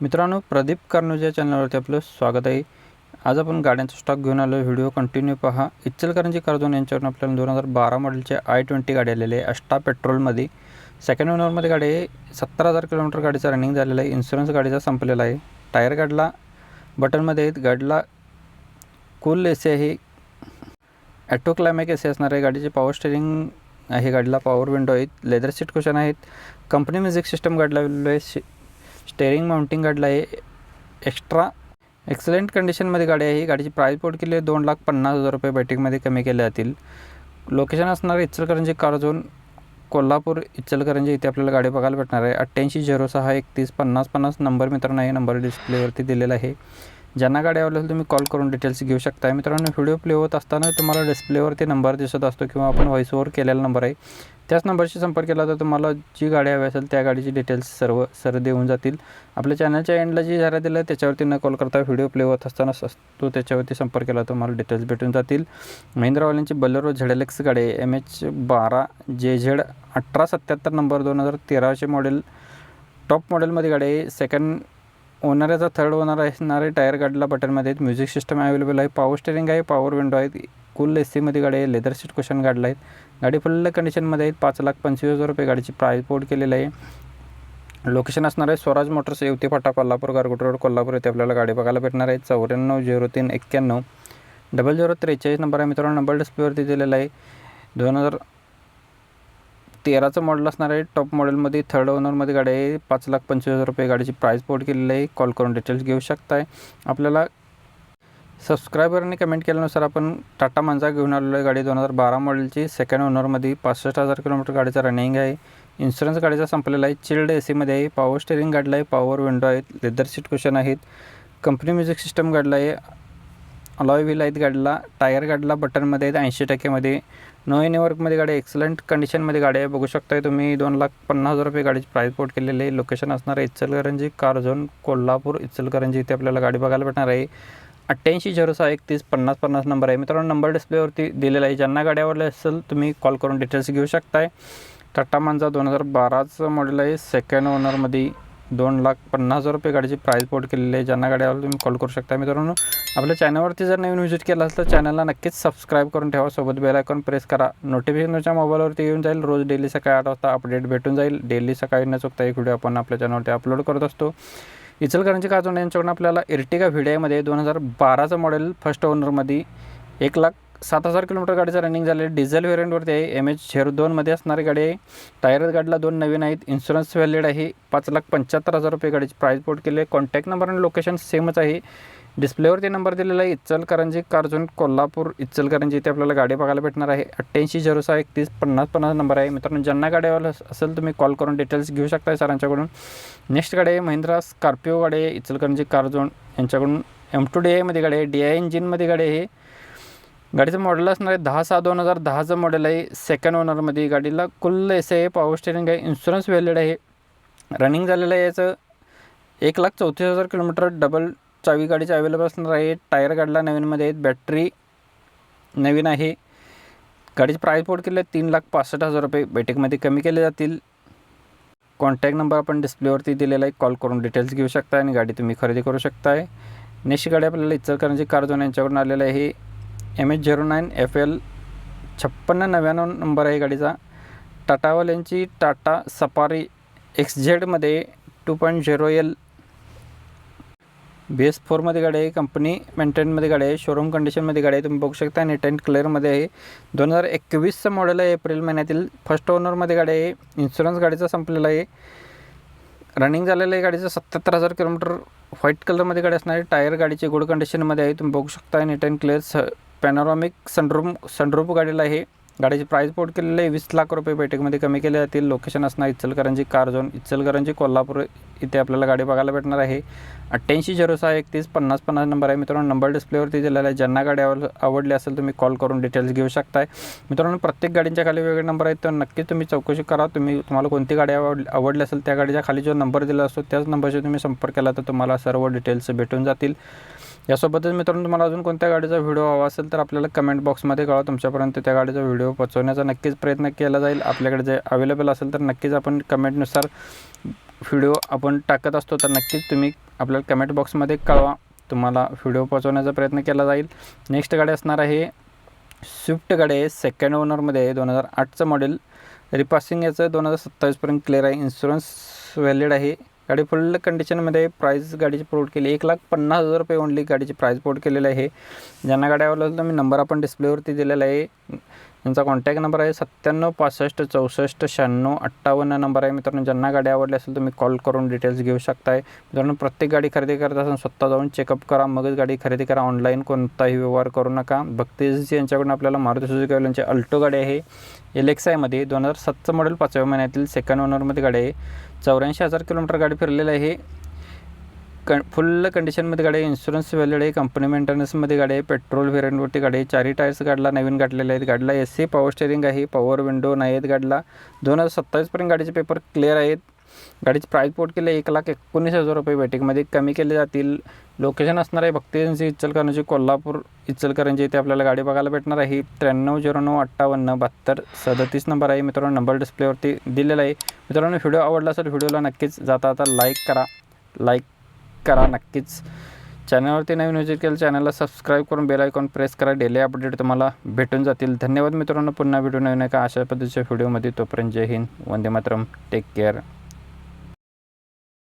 मित्रांनो प्रदीप कार्नोज या चॅनलवरती आपलं स्वागत आहे. आज आपण गाड्यांचा स्टॉक घेऊन आलो व्हिडिओ कंटिन्यू पहा. इचलकरंजी कर्जोन यांच्यावरून आपल्याला दोन हजार बारा मॉडेलचे आय ट्वेंटी गाडी आलेली आहे. अष्टा पेट्रोलमध्ये सेकंड ओनरमध्ये गाडी आहे. सत्तर हजार किलोमीटर गाडीचा रनिंग झालेला आहे. इन्शुरन्स गाडीचा संपलेला आहे. टायर गाडला बटनमध्ये आहेत. गाडीला कूल ए सी आहे. ॲटो क्लायमॅक ए सी असणार आहे. गाडीचे पॉवर स्टेरिंग आहे. गाडीला पॉवर विंडो आहेत. लेदर सीट कुशन आहेत. कंपनी म्युझिक सिस्टम गाडीला आहे. स्टेअरिंग माउंटिंग गाडीला आहे एक्स्ट्रा एक्सलेंट कंडिशनमध्ये गाडी आहे. ही गाडीची प्राईस पोट केली दोन लाख पन्नास हजार रुपये. बॅटिंगमध्ये कमी केले जातील. लोकेशन असणार इचलकरंजी कार झोन कोल्हापूर इचलकरंजी इथे आपल्याला गाडी बघायला भेटणार आहे. अठ्ठ्याऐंशी झिरो सहा एकतीस पन्नास पन्नास नंबर मित्रांनो हे नंबर डिस्प्लेवरती दिलेला आहे. ज्यांना गाडी असेल तुम्ही कॉल करून डिटेल्स घेऊ शकता मित्रांनो व्हिडिओ प्ले होत असताना तुम्हाला डिस्प्लेवरती नंबर दिसत असतो किंवा आपण व्हॉइस ओवर केलेला नंबर आहे. त्याच नंबरशी संपर्क केला तर तुम्हाला जी गाडी हवी असेल त्या गाडीची डिटेल्स सर्व सर देऊन जातील. आपल्या चॅनलच्या एंडला जी जाहिरात दिलं आहे त्याच्यावरती न कॉल करता व्हिडिओ प्ले होत असताना असतो त्याच्यावरती संपर्क केला तर तुम्हाला डिटेल्स भेटून जातील. महिंद्रावाल्यांची बलेरो झेडेलेक्स गाडी आहे. एम एच बारा जे झेड अठरा सत्याहत्तर नंबर दोन हजार तेराचे मॉडेल टॉप मॉडेलमध्ये गाडी आहे. सेकंड ओनाऱ्याचा थर्ड ओनर असणारे टायर गाडीला बटनमध्ये आहेत म्युझिक सिस्टम अवेलेबल आहे. पॉवर स्टेरिंग आहे. पॉवर विंडो आहेत. कुल ए सीमध्ये गाडी आहे. लेदर सीट कुशन गाडला आहेत गाडी फुल्ल कंडिशनमध्ये आहेत पाच लाख पंचवीस हजार रुपये गाडीची प्राईस पोर्ट केलेलं आहे. लोकेशन असणार आहे. स्वराज मोटर्स येवती फाटा कोल्हापूर गारगोट रोड कोल्हापूर येथे आपल्याला गाडी बघायला भेटणार आहे. चौऱ्याण्णव झिरो तीन एक्क्याण्णव. डबल झिरो त्रेचाळीस नंबर आहे मित्रांनो. नंबर डिस्प्लेवरती दिलेला आहे. दोन हजार तेराचं मॉडेल असणार आहे. टॉप मॉडेलमध्ये थर्ड ओनरमध्ये गाडी आहे. पाच लाख पंचवीस हजार रुपये गाडीची प्राईस पोर्ट केलेली आहे. कॉल करून डिटेल्स घेऊ शकताय. आपल्याला सबस्क्रायबरने कमेंट केल्यानुसार आपण टाटा मांजा घेऊन आलेलो आहे गाडी दोन हजार बारा मॉडेलची सेकंड ओनरमध्ये पासष्ट हजार किलोमीटर गाडीचा रनिंग आहे. इन्शुरन्स गाडीचा संपलेला आहे. चिल्ड ए सीमध्ये आहे. पॉवर स्टेरिंग गाडला आहे. पॉवर विंडो आहेत. लेदर सीट कुशन आहेत. कंपनी म्युझिक सिस्टम गाडला आहे. अलॉय व्हील आहेत गाडीला टायर गाडीला बटनमध्ये आहेत ऐंशी टक्केमध्ये नो एनी वर्कमध्ये गाडी एक्सलंट कंडिशनमध्ये गाडी आहे. बघू शकताय तुम्ही दोन लाख पन्नास हजार रुपये गाडीची प्राईस पोर्ट केलेली आहे. लोकेशन असणार आहे इचलकरंजी कार झोन कोल्हापूर इचलकरंजी. इथे आपल्याला गाडी बघायला भेटणार आहे. अठ्ठ्याऐंशी झिरो सहा एकतीस पन्नास पन्नास नंबर आहे. मित्रांनो नंबर डिस्प्लेवरती दिलेला आहे. ज्यांना गाडी आवडली असेल तुम्ही कॉल करून डिटेल्स घेऊ शकताय. टाटा मांजा दोन हजार बाराचं मॉडेल आहे. सेकंड ओनरमध्ये दोन लाख पन्नास हजार रुपये गाडीची प्राईस पोर्ट केलेली आहे. ज्यांना गाडी आवडली तुम्ही कॉल करू शकता मित्रांनो आपल्या चॅनलवरती जर नवीन व्हिजिट केला असेल तर चॅनलला नक्कीच सबस्क्राईब करून ठेवा. सोबत बेल आयकॉन प्रेस करा. नोटिफिकेशनच्या मोबाईलवरती येऊन जाईल. रोज डेली सकाळी आठ वाजता अपडेट भेटून जाईल. डेली सकाळी न चुकता एक व्हिडिओ आपण आपल्या चॅनलवरती अपलोड करत असतो. इचलकरंजी काजोंडे यांच्याकडून आपल्याला इर्टिगा व्हिडिओमध्ये दोन हजार बाराचं मॉडेल फर्स्ट ओनरमध्ये एक लाख सात हजार किलोमीटर गाडीचं रनिंग झाले डिझेल व्हेरियंटवरती आहे. एम एच झेरो दोनमध्ये असणारी गाडी आहे. टायर गाडीला दोन नवीन आहेत. इन्शुरन्स व्हॅलिड आहे. पाच लाख पंच्याहत्तर हजार रुपये गाडीची प्राईस पोर्ट केली आहे. कॉन्टॅक्ट नंबर आणि लोकेशन सेमच आहे. डिस्प्लेवरती नंबर दिलेला आहे इचलकरंजी कारजून कोल्हापूर इचलकरंजी. इथे आपल्याला गाडी बघायला भेटणार आहे. अठ्ठ्याऐंशी झिरो सहा एकतीस पन्नास पन्नास नंबर आहे. मित्रांनो ज्यांना गाडी असेल तुम्ही कॉल करून डिटेल्स घेऊ शकता सरांच्याकडून. नेक्स्ट गाडी आहे महिंद्रा स्कॉर्पिओ गाडी आहे. इचलकरंजी कारजोन यांच्याकडून एम टू डी आयमध्ये गाडी आहे. डी आय इंजिनमध्ये गाडी आहे. गाडीचं मॉडेल असणार आहे दहा सहा दोन हजार दहाचं मॉडेल आहे. सेकंड ओनरमध्ये गाडीला कुल एस आहे पॉवर स्टेरिंग आहे. इन्शुरन्स व्हॅलिड आहे. रनिंग झालेलं आहे याचं एक लाख चौतीस हजार किलोमीटर डबल चावी गाडीचे अवेलेबल असणार आहे. टायर गाडीला नवीनमध्ये आहेत. बॅटरी नवीन आहे. गाडीची प्राईस पोर्ट केले तीन लाख पासष्ट हजार रुपये. बैठकमध्ये कमी केले जातील. कॉन्टॅक्ट नंबर आपण डिस्प्लेवरती दिलेला आहे. कॉल करून डिटेल्स घेऊ शकता आणि गाडी तुम्ही खरेदी करू शकताय. नेक्स्ट गाडी आपल्याला इचलकरंजी कार झोन यांच्याकडून आलेलं आहे. M H zero nine F L छप्पन्न नव्याण्णव नंबर आहे गाडीचा. टाटावाल्यांची Tata safari X झेडमध्ये two point zero L B S फोरमध्ये गाडी आहे कंपनी मेंटेनमध्ये गाडी आहे शोरूम कंडिशनमध्ये गाडी आहे. तुम्ही बघू शकता आणि टेंट क्लिअरमध्ये आहे. दोन हजार एकवीसचं मॉडेल आहे एप्रिल महिन्यातील. फर्स्ट ओनरमध्ये गाडी आहे. इन्शुरन्स गाडीचा संपलेला आहे. रनिंग झालेलं आहे गाडीचं सत्याहत्तर हजार किलोमीटर व्हाईट कलरमध्ये गाडी असणार आहे. टायर गाडीची गुड कंडिशनमध्ये आहे. तुम्ही बघू शकता नीट अँड क्लिअर स पॅनोरॉमिक सनरूम सनरूप गाडीला आहे. गाडीची प्राईस पोर्ट केलेले आहे. वीस लाख रुपये बैठकमध्ये कमी केले जातील. लोकेशन असणार इचलकरंजी कारजोन इचलकरंजी कोल्हापूर इथे आपल्याला गाडी बघायला भेटणार आहे. अठ्ठ्याऐंशी झिरो सहा एकतीस पन्नास पन्नास नंबर आहे. मित्रांनो नंबर डिस्प्लेवरती दिलेला आहे. ज्यांना गाडी आवड आवडली असेल तुम्ही कॉल करून डिटेल्स घेऊ शकताय. मित्रांनो प्रत्येक गाडींच्या खाली वेगळे नंबर आहेत. तर नक्कीच तुम्ही चौकशी करा. तुम्ही तुम्हाला कोणती गाडी आवड आवडली असेल त्या गाडीच्या खाली जो नंबर दिला असतो त्याच नंबरशी तुम्ही संपर्क केला तर तुम्हाला सर्व डिटेल्स भेटून जातील. यासोबतच मित्रांनो तुम्हाला अजून कोणत्या गाडीचा व्हिडिओ हवा असेल तर आपल्याला कमेंट बॉक्समध्ये कळवा. तुमच्यापर्यंत त्या गाडीचा व्हिडिओ पोचवण्याचा नक्कीच प्रयत्न केला जाईल. आपल्याकडे जे अवेलेबल असेल तर नक्कीच आपण कमेंटनुसार व्हिडिओ आपण टाकत असतो. तर नक्कीच तुम्ही आपल्याला कमेंट बॉक्समध्ये कळवा. तुम्हाला व्हिडिओ पोहोचवण्याचा प्रयत्न केला जाईल. नेक्स्ट गाडी असणार आहे स्विफ्ट गाडी आहे. सेकंड ओनरमध्ये दोन हजार आठचं मॉडेल रिपासिंग याचं दोन हजार सत्तावीसपर्यंत क्लिअर आहे. इन्शुरन्स व्हॅलिड आहे. गाडी फुल कंडिशनमध्ये प्राईस गाडीची प्रोड केली. एक लाख पन्नास हजार रुपये ओनली गाडीची प्राईस पोर्ट केलेली आहे. ज्यांना गाडी आवडलं तर मी नंबर आपण डिस्प्लेवरती दिलेला आहे. यांचा कॉन्टॅक्ट नंबर आहे सत्त्याण्णव पासष्ट चौसष्ट शहाण्णव अठ्ठावन्न नंबर आहे. मित्रांनो ज्यांना गाडी आवडली असेल तुम्ही कॉल करून डिटेल्स घेऊ शकताय. मित्रांनो प्रत्येक गाडी खरेदी करत असताना स्वतः जाऊन चेकअप करा. मगच गाडी खरेदी करा. ऑनलाईन कोणताही व्यवहार करू नका. भक्तीजी यांच्याकडून आपल्याला मारुती सुझुकी यांची अल्टो गाडी आहे. एलेक्सायमध्ये आयमध्ये दोन हजार सातचं मॉडेल पाचव्या महिन्यातील सेकंड ओनरमध्ये गाडी आहे. चौऱ्याऐंशी हजार किलोमीटर गाडी फिरलेली आहे. क फुल कंडिशनमध्ये गाडी आहे इन्शुरन्स व्हॅलिड आहे कंपनी मेंटेनन्समध्ये गाडी आहे पेट्रोल व्हेरियंटवरती गाडी आहे चारही टायर्स गाडला नवीन काढलेले आहेत गाडीला ए सी पॉवर स्टेरिंग आहे पॉवर विंडो नाही आहेत गाडीला. दोन हजार सत्तावीसपर्यंत गाडीचे पेपर क्लिअर आहेत. गाडीची प्राईस पोर्ट केली एक लाख एकोणीस हजार रुपये बॅटिंगमध्ये कमी केले जातील. लोकेशन असणार आहे भक्ती एजन्सी इचलकरंजी कोल्हापूर इचलकरंजी इथे आपल्याला गाडी बघायला भेटणार आहे. त्र्याण्णव झिरो नऊ अठ्ठावन्न बहात्तर सदतीस नंबर आहे. मित्रांनो नंबर डिस्प्लेवरती दिलेला आहे. मित्रांनो व्हिडिओ आवडला असेल व्हिडिओला नक्कीच जाता आता लाईक करा. लाईक करा नक्कीच. चॅनलवरती नवीन विजिट केलं चॅनलला सबस्क्राईब करून बेल आयकॉन प्रेस करा. डेली अपडेट तुम्हाला भेटून जातील. धन्यवाद मित्रांनो. पुन्हा व्हिडिओ नवीन एका अशा पद्धतीच्या व्हिडिओमध्ये तोपर्यंत जय हिंद. वंदे मातरम. Take care